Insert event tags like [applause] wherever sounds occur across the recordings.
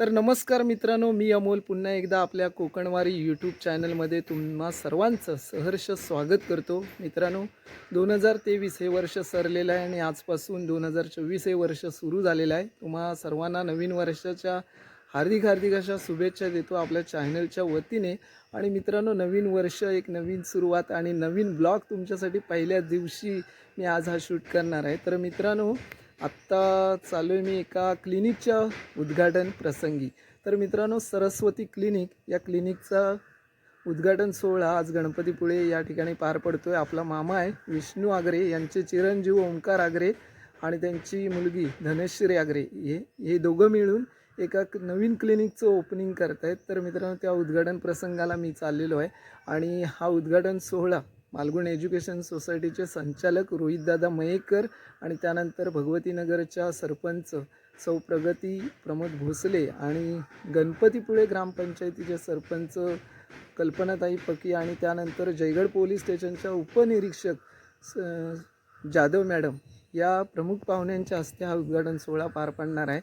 तर नमस्कार मित्रांनो मी अमोल. पुन्हा एकदा आपल्या कोकणवारी यूट्यूब चॅनलमध्ये तुम्हा सर्वांचं सहर्ष स्वागत करतो. मित्रांनो दोन हजार तेवीस हे वर्ष सरलेलं आहे आणि आजपासून दोन हजार चोवीस हे वर्ष सुरू झालेलं आहे. तुम्हा सर्वांना नवीन वर्षाच्या हार्दिक हार्दिक अशा शुभेच्छा देतो आपल्या चॅनलच्या वतीने. आणि मित्रांनो नवीन वर्ष एक नवीन सुरुवात आणि नवीन ब्लॉग तुमच्यासाठी पहिल्या दिवशी मी आज हा शूट करणार आहे. तर मित्रांनो आत्ता चालू आहे मी एका क्लिनिकच्या उद्घाटन प्रसंगी. तर मित्रांनो सरस्वती क्लिनिक या क्लिनिकचा उद्घाटन सोहळा आज गणपतीपुळे या ठिकाणी पार पडतो आहे आपला मामा आहे विष्णू आगरे यांचे चिरंजीव ओंकार आगरे आणि त्यांची मुलगी धनश्री आगरे. हे हे दोघं मिळून एका नवीन क्लिनिकचं ओपनिंग करत आहेत तर मित्रांनो त्या उद्घाटन प्रसंगाला मी चाललेलो आहे आणि हा उद्घाटन सोहळा मालगुण एज्युकेशन सोसायटीचे संचालक रोहितदादा मयेकर आणि त्यानंतर भगवतीनगरच्या सरपंच सौ प्रगती प्रमोद भोसले आणि गणपतीपुळे ग्रामपंचायतीचे सरपंच कल्पनाताई पकी आणि त्यानंतर जयगड पोलीस स्टेशनच्या उपनिरीक्षक स- जाधव मॅडम या प्रमुख पाहुण्यांच्या हस्ते हा उद्घाटन सोहळा पार पाडणार आहे.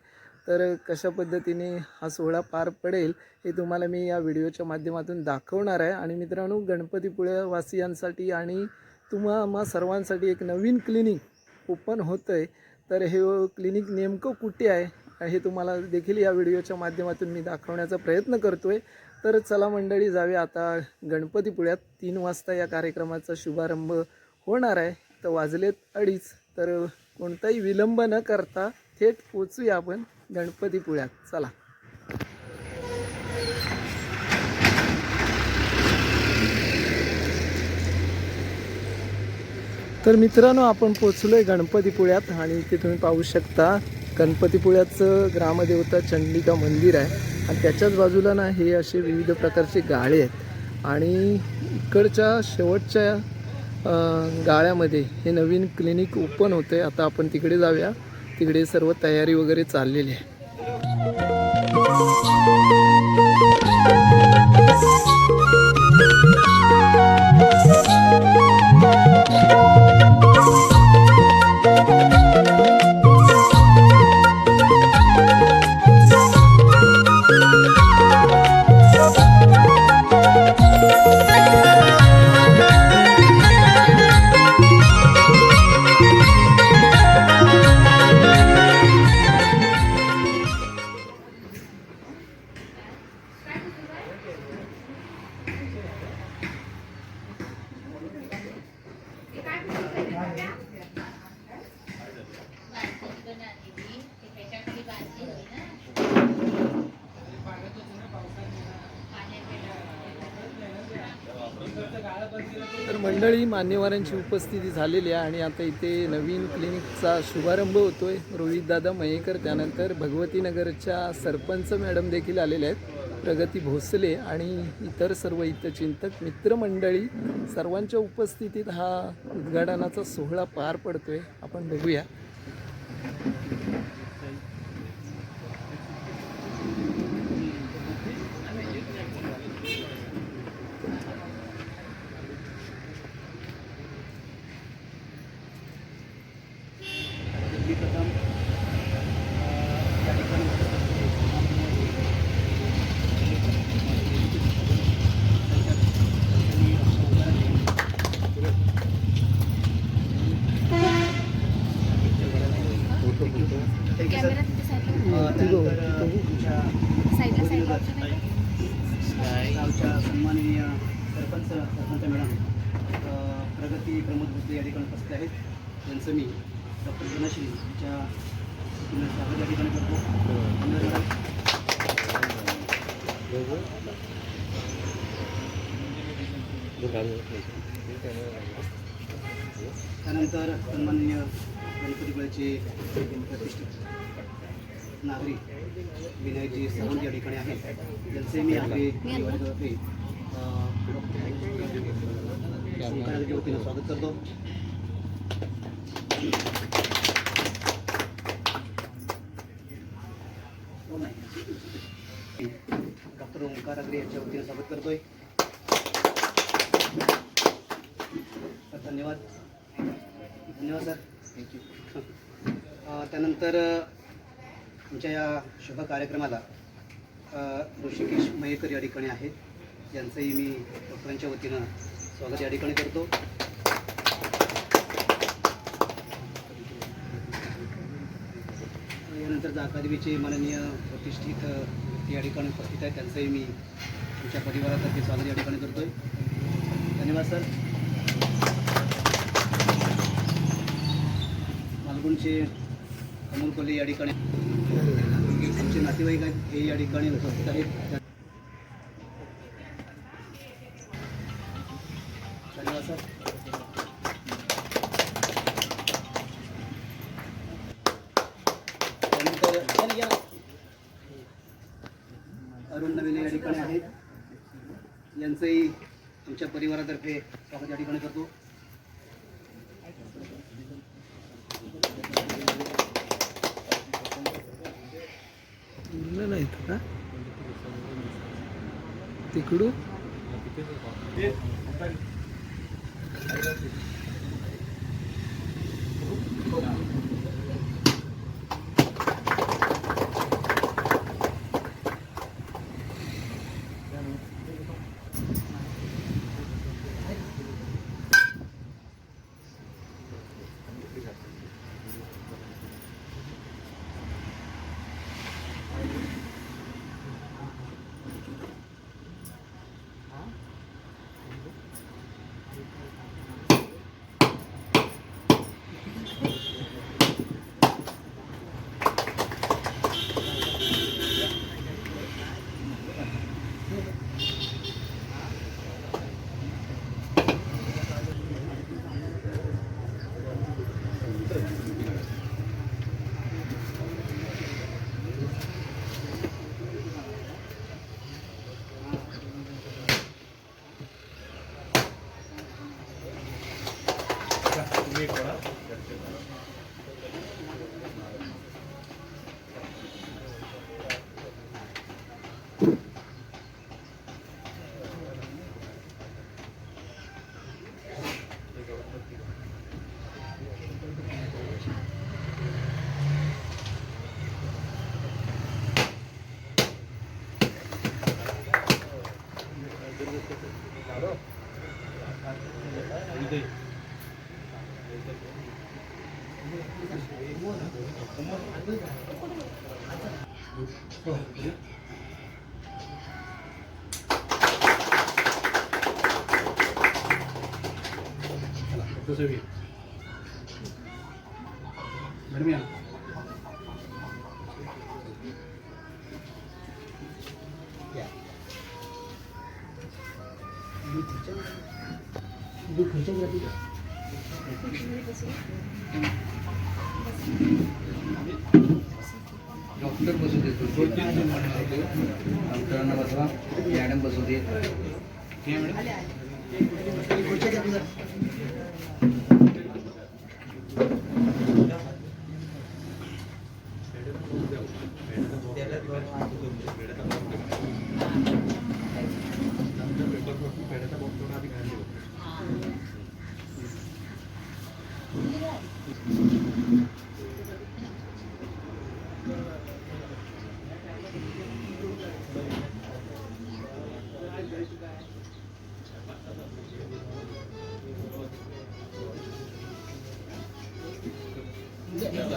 तर कशा पद्धतीने हा सोहळा पार पडेल हे तुम्हाला मी या व्हिडिओच्या माध्यमातून दाखवणार आहे. आणि मित्रांनो गणपतीपुळेवासियांसाठी आणि तुम्हा सर्वांसाठी एक नवीन क्लिनिक ओपन होतं आहे तर हे क्लिनिक नेमकं कुठे आहे हे तुम्हाला देखील या व्हिडिओच्या माध्यमातून मी दाखवण्याचा प्रयत्न करतो आहे तर चला मंडळी जावे आता गणपतीपुळ्यात. तीन वाजता या कार्यक्रमाचा शुभारंभ होणार आहे. तर वाजलेत अडीच. तर कोणताही विलंब न करता थेट पोचूया आपण. गणपतीपुळ्यात चला. तर मित्रांनो आपण पोचलो आहे गणपतीपुळ्यात आणि इथे तुम्ही पाहू शकता गणपतीपुळ्याचं ग्रामदेवता चंडिका मंदिर आहे. आणि त्याच्याच बाजूला ना हे असे विविध प्रकारचे गाळे आहेत. आणि इकडच्या शेवटच्या गाळ्यामध्ये हे नवीन क्लिनिक ओपन होतं आहे आता आपण तिकडे जाऊया. तिकडे सर्व तयारी वगैरे चाललेली आहे. मंडळी मान्यवरांची उपस्थिती झालेली आहे आणि आता इथे नवीन क्लिनिकचा शुभारंभ होतोय. रोहितदादा मयेकर त्यानंतर भगवतीनगरच्या सरपंच मॅडम देखील आलेले आहेत प्रगती भोसले आणि इतर सर्व हितचिंतक मित्रमंडळी. सर्वांच्या उपस्थितीत हा उद्घाटनाचा सोहळा पार पडतोय. आपण बघूया कॅमेरा तिथे साईडला साईडला साईडला option आहे का? गावच्या सन्माननीय सरपंच सरपंच मॅडम अ, प्रगती प्रमोद भोसले या ठिकाणी उपस्थित आहेत त्यांचं मी डॉक्टर धनश्री यांच्या वतीनं स्वागत या ठिकाणी करतो धन्यवाद मॅडम. त्यानंतर सन्माननीय गणपतीपुळ्याचे प्रतिष्ठित नागरिक विनायकजी सावंत या ठिकाणी आहेत. त्यांचे मी आपले वर्गातर्फे सहकार्याच्या वतीनं स्वागत करतो. डॉक्टर ओंकार अग्रे यांच्या वतीनं स्वागत करतोय. धन्यवाद. धन्यवाद सर. थँक्यू [laughs] त्यानंतर आमच्या या शुभ कार्यक्रमाला ऋषिकेश मयेकर या ठिकाणी आहेत. यांचंही मी डॉक्टरांच्या वतीनं स्वागत या ठिकाणी करतो. यानंतर जा अकादमीचे माननीय प्रतिष्ठित व्यक्ती या ठिकाणी उपस्थित आहेत. त्यांचंही मी तुमच्या परिवारातर्फे स्वागत या ठिकाणी करतोय. धन्यवाद सर. मालगुणचे अमोल कोल्हे या ठिकाणी. आमचे नातेवाईक आहेत हे या ठिकाणी उपस्थित आहेत. धन्यवाद सर. अरुण नवीन या ठिकाणी आहेत. यांचंही तुमच्या परिवारातर्फे स्वागत या ठिकाणी करतो. నాయకుడు. मॅडम डॉक्टर बसू देतो डॉक्टरांना बसवा मॅडम बसू देत खुर्च्या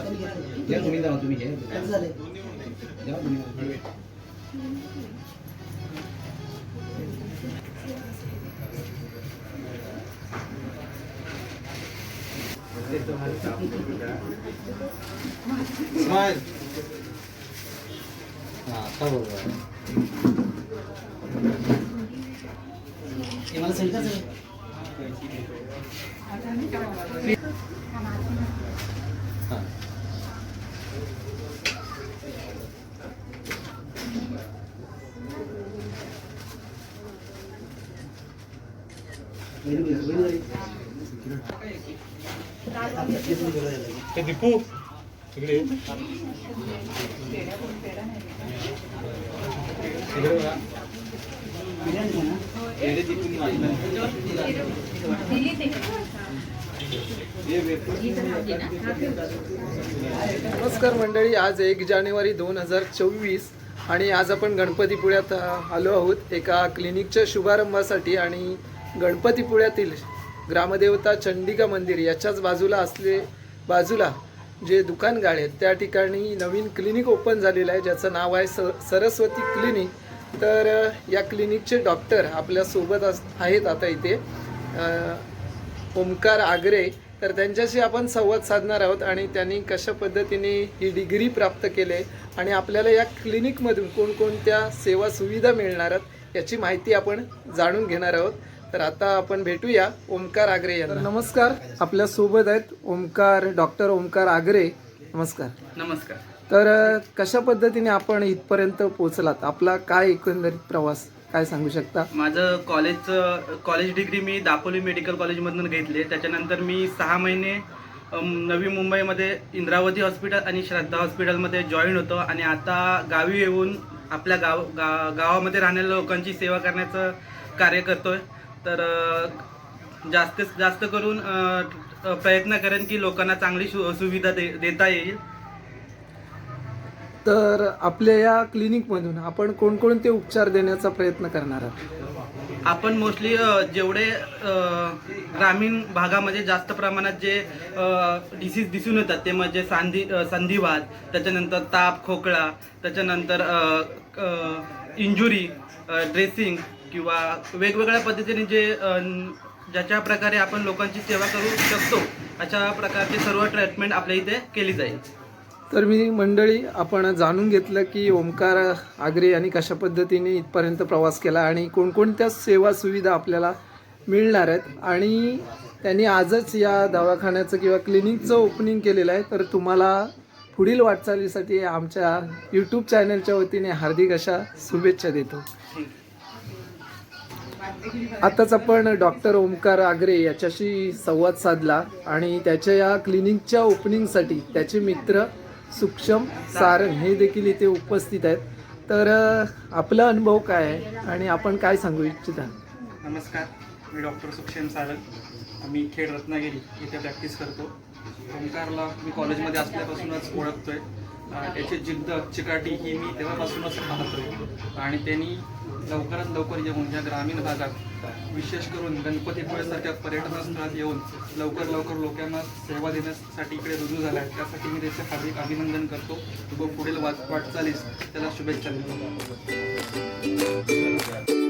या तुम्ही जावा तुम्ही घ्या झालंय? जावा तुम्ही हा, आता बरोबर आहे. हे मला सेंटरच आहे हा. ते दीपू तिकडे नमस्कार मंडळी आज एक जानेवारी दोन हजार चोवीस आणि आज आपण गणपतीपुळ्यात आलो आहोत एका क्लिनिकच्या शुभारंभासाठी आणि गणपतीपुळ्यातील ग्रामदेवता चंडिका मंदिर याच्याच बाजूला असले बाजूला जे दुकान गाळे आहेत त्या ठिकाणी नवीन क्लिनिक ओपन झालेलं आहे ज्याचं नाव आहे स सरस्वती क्लिनिक तर या क्लिनिकचे डॉक्टर आपल्यासोबत अस आहेत आता इथे. ओमकार आगरे. तर त्यांच्याशी आपण संवाद साधणार आहोत आणि त्यांनी कशा पद्धतीने ही डिग्री प्राप्त केले आणि आपल्याला या क्लिनिकमधून कोणकोणत्या सेवा सुविधा मिळणार आहेत याची माहिती आपण जाणून घेणार आहोत. तर आता आपण भेटूया ओमकार आगरे यांना. नमस्कार आपल्यासोबत आहेत ओमकार डॉक्टर ओमकार आगरे. नमस्कार. नमस्कार. तर कशा पद्धतीने आपण इथपर्यंत पोहोचलात? आपला काय एकंदरीत प्रवास काय सांगू शकता? माझं कॉलेजचं कॉलेज डिग्री मी दापोली मेडिकल कॉलेजमधून घेतली. त्याच्यानंतर मी सहा महिने नवी मुंबईमध्ये इंद्रावती हॉस्पिटल आणि श्रद्धा हॉस्पिटलमध्ये जॉईन होतो. आणि आता गावी येऊन आपल्या गाव गा गावामध्ये राहणाऱ्या लोकांची सेवा करण्याचं कार्य करतोय. तर अ, जास्तीत जास्त करून प्रयत्न करेन की लोकांना चांगली सु सुविधा दे देता येईल. तर आपल्या या क्लिनिकमधून आपण कोणकोणते उपचार देण्याचा प्रयत्न करणार आहात? आपण मोस्टली जेवढे ग्रामीण भागामध्ये जास्त प्रमाणात जे डिसीज दिसून येतात ते म्हणजे सांधी अ, संधिवात त्याच्यानंतर ताप खोकळा त्याच्यानंतर इंजुरी ड्रेसिंग किंवा वेगवेगळ्या पद्धतीने जे ज्याच्या प्रकारे आपण लोकांची सेवा करू शकतो अशा प्रकारचे सर्व ट्रीटमेंट आपल्या इथे केली जाईल. तर मी मंडळी आपण जाणून घेतलं की ओमकार आगरे यांनी कशा पद्धतीने इथपर्यंत प्रवास केला आणि कोणकोणत्या सेवा सुविधा आपल्याला मिळणार आहेत. आणि त्यांनी आजच या दवाखान्याचं किंवा क्लिनिकचं ओपनिंग केलेलं आहे. तर तुम्हाला पुढील वाटचालीसाठी आमच्या यूट्यूब चॅनलच्या वतीने हार्दिक अशा शुभेच्छा देतो. आताच आपण डॉक्टर ओमकार आगरे याच्याशी संवाद साधला आणि त्याच्या या क्लिनिकच्या ओपनिंगसाठी त्याचे मित्र सूक्ष्म सारंग हे देखील इथे उपस्थित आहेत. तर आपला अनुभव काय आहे आणि आपण काय सांगू इच्छिता? नमस्कार मी डॉक्टर सुक्षेम सारंग. मी खेड रत्नागिरी इथे प्रॅक्टिस करतो. ओंकारला मी कॉलेजमध्ये असल्यापासूनच ओळखतोय. अं, त्याची जिद्द चिकाटी ही मी तेव्हापासूनच पाहतोय आणि त्यांनी लवकरात लवकर येऊन या ग्रामीण भागात विशेष करून गणपतीपुळेसारख्या पर्यटनस्थळात येऊन लवकर लवकर लोकांना सेवा देण्यासाठी इकडे रुजू झाला आहे. त्यासाठी मी त्याचे हार्दिक अभिनंदन करतो. व पुढील वाट वाटचालीस. त्याला शुभेच्छा देतो.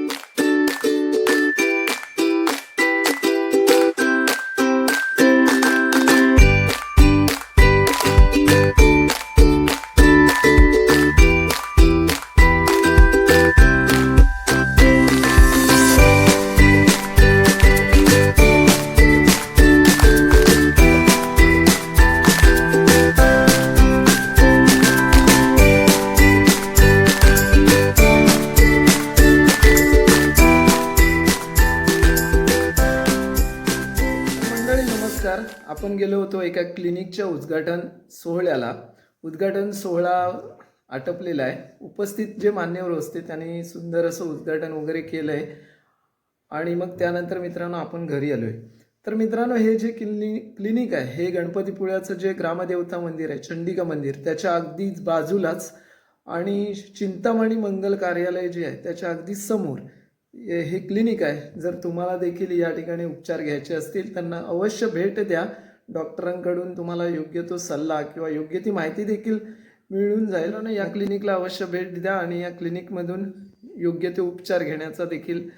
आपण गेलो होतो एका क्लिनिकच्या उद्घाटन सोहळ्याला. उद्घाटन सोहळा आटपलेला आहे. उपस्थित जे मान्यवर असते त्यांनी सुंदर असं उद्घाटन वगैरे केलं आहे आणि मग त्यानंतर मित्रांनो आपण घरी आलो आहे तर मित्रांनो हे जे क्लिनि क्लिनिक आहे हे गणपतीपुळ्याचं जे ग्रामदेवता मंदिर आहे चंडिका मंदिर त्याच्या अगदी बाजूलाच आणि चिंतामणी मंगल कार्यालय जे आहे त्याच्या अगदी समोर हे क्लिनिक आहे. जर तुम्हाला देखील या ठिकाणी उपचार घ्यायचे असतील त्यांना अवश्य भेट द्या. डॉक्टरांकडून तुम्हाला योग्य तो सल्ला किंवा योग्य ती माहिती देखील मिळून जाईल. आणि या क्लिनिकला अवश्य भेट द्या आणि या क्लिनिकमधून योग्य ते उपचार घेण्याचा देखील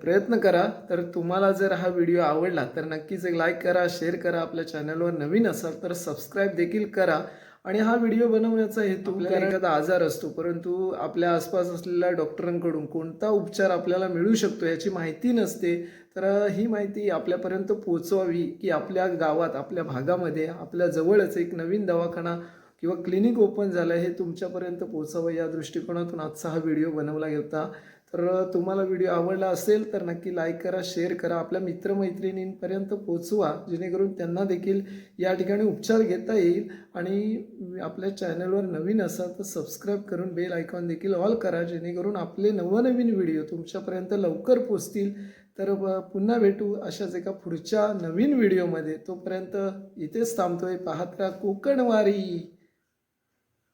प्रयत्न करा. तर तुम्हाला जर हा व्हिडिओ आवडला तर नक्कीच एक लाईक करा शेअर करा. आपल्या चॅनलवर नवीन असाल तर सबस्क्राईब देखील करा. आणि हा व्हिडिओ बनवण्याचा हेतू आपल्याला एखादा आजार असतो परंतु आपल्या आसपास असलेल्या डॉक्टरांकडून कोणता उपचार आपल्याला मिळू शकतो याची माहिती नसते तर ही माहिती आपल्यापर्यंत पोहोचवावी की आपल्या गावात आपल्या भागामध्ये आपल्या जवळच एक नवीन दवाखाना किंवा क्लिनिक ओपन झालं हे तुमच्यापर्यंत पोहोचावं या दृष्टिकोनातून आजचा हा व्हिडिओ बनवला होता. तर तुम्हाला व्हिडिओ आवडला असेल तर नक्की लाईक करा शेअर करा. आपल्या मित्रमैत्रिणींपर्यंत पोचवा जेणेकरून त्यांना देखील या ठिकाणी उपचार घेता येईल. आणि आपल्या चॅनलवर नवीन असाल तर सबस्क्राईब करून बेल आयकॉन देखील ऑल करा जेणेकरून आपले नवनवीन व्हिडिओ तुमच्यापर्यंत लवकर पोचतील तर ब- पुन्हा भेटू अशाच एका पुढच्या नवीन व्हिडिओमध्ये. तोपर्यंत इथेच थांबतोय पाहत राहा कोकणवारी.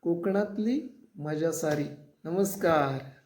कोकणातली मजा सारी नमस्कार.